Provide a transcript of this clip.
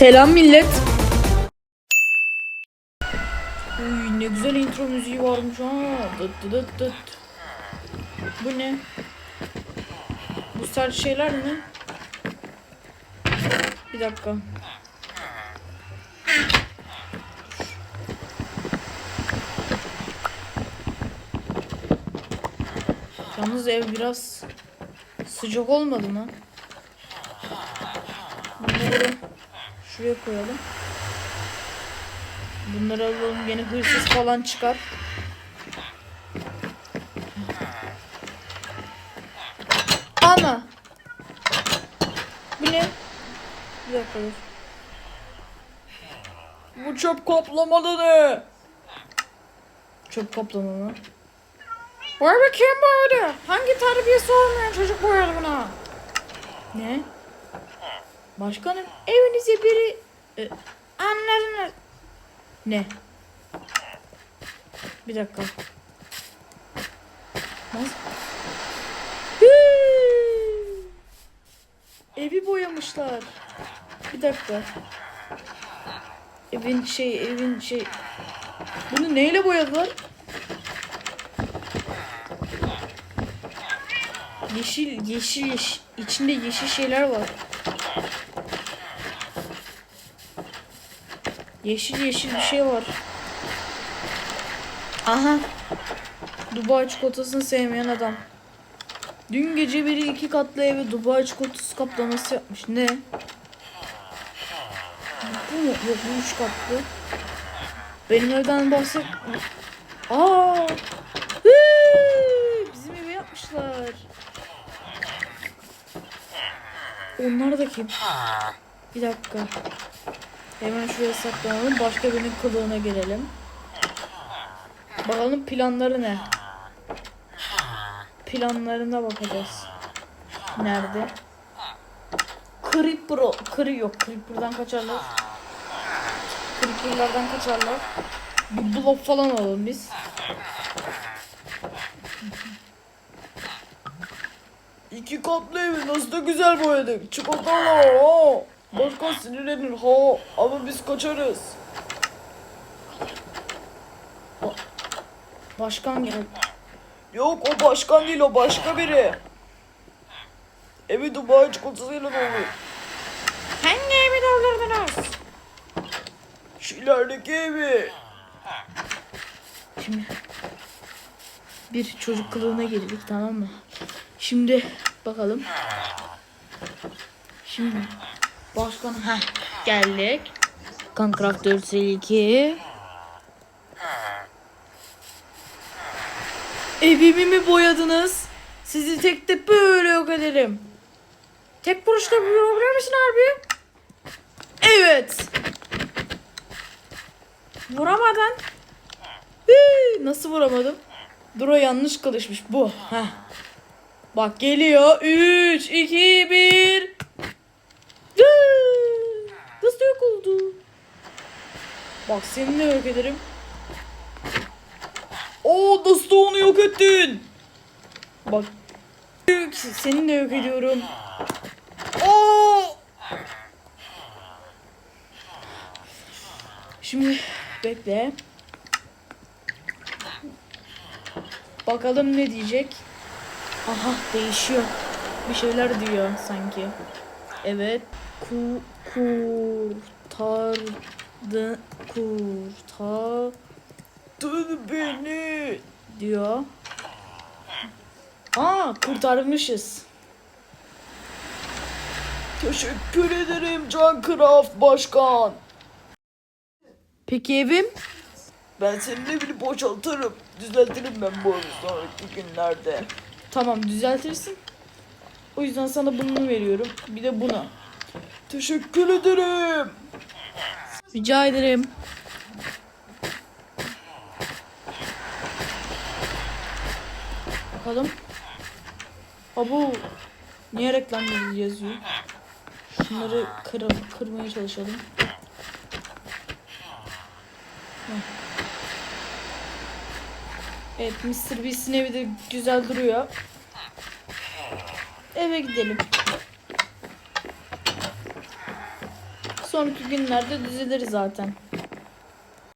Selam millet. Uy ne güzel intro müziği varmış ha. Dıt dıt dıt dıt. Bu ne? Bu sert şeyler mi? Bir dakika. Yalnız ev biraz sıcak olmadı mı? Bunları şuraya koyalım. Bunları alalım yine hırsız falan çıkar. Ana. Bu ne? Bir dakika. Bu çöp kaplamalı ne? Çöp kaplama mı? Bu evi kim boyadı? Hangi terbiyesi olmayan çocuk boyadı buna? Ne? Başkanım evinize biri e, anladınız. Ne? Bir dakika. Nasıl? Evi boyamışlar. Bir dakika. Evin şey, evin şey. Bunu neyle boyadılar? Yeşil, yeşil, yeşil. içinde yeşil şeyler var. Yeşil yeşil bir şey var. Aha. Dubai çikolatasını sevmeyen adam. Dün gece biri iki katlı evi Dubai çikolatası kaplaması yapmış. Ne? Bu mu? Yok bu üç katlı. Benim evden bahset... Aa! Hıı! Bizim evi yapmışlar. Onlar da kim? Bir dakika. Hemen şuraya saklanalım. Başka birinin kılığına gelelim. Bakalım planları ne? Planlarına bakacağız. Nerede? Creeper, o- Cre yok. Creeper'dan kaçarlar. Creeper'lardan kaçarlar. Bir blok falan alalım biz. İki katlı evi nasıl da güzel boyadık. Çikolatalı. Başkan sinirlenir ha. Ama biz kaçarız. Ba- başkan gel. Yok o başkan değil o başka biri. Evi Dubai çikolatasıyla dolu. Hangi evi doldurdunuz? Şu ilerideki evi. Şimdi bir çocuk kılığına girdik tamam mı? Şimdi bakalım. Şimdi başkan ha geldik. Concraft 452. Evimi mi boyadınız? Sizi tek de böyle yok ederim. Tek vuruşta vurabilir misin abi? Evet. Vuramadan. Nasıl vuramadım? Dur o yanlış kılıçmış bu. Heh. Bak geliyor. 3, 2, 1. Nasıl yok oldu? Bak seni de yok ederim. Oo da onu yok ettin? Bak. Seni de yok ediyorum. Oo. Şimdi bekle. Bakalım ne diyecek. Aha değişiyor. Bir şeyler diyor sanki. Evet. Ku kurtardı kurtardın beni diyor. Aa kurtarmışız. Teşekkür ederim Can Craft Başkan. Peki evim? Ben senin evini boşaltırım. Düzeltirim ben bu evi sonraki günlerde. Tamam düzeltirsin. O yüzden sana bunu veriyorum. Bir de bunu. Teşekkür ederim. Rica ederim. Bakalım. Ha bu niye reklam yazıyor? Şunları kır kırmaya çalışalım. Evet Mr. Beast'in evi de güzel duruyor. Eve gidelim. Sonraki günlerde düzelir zaten.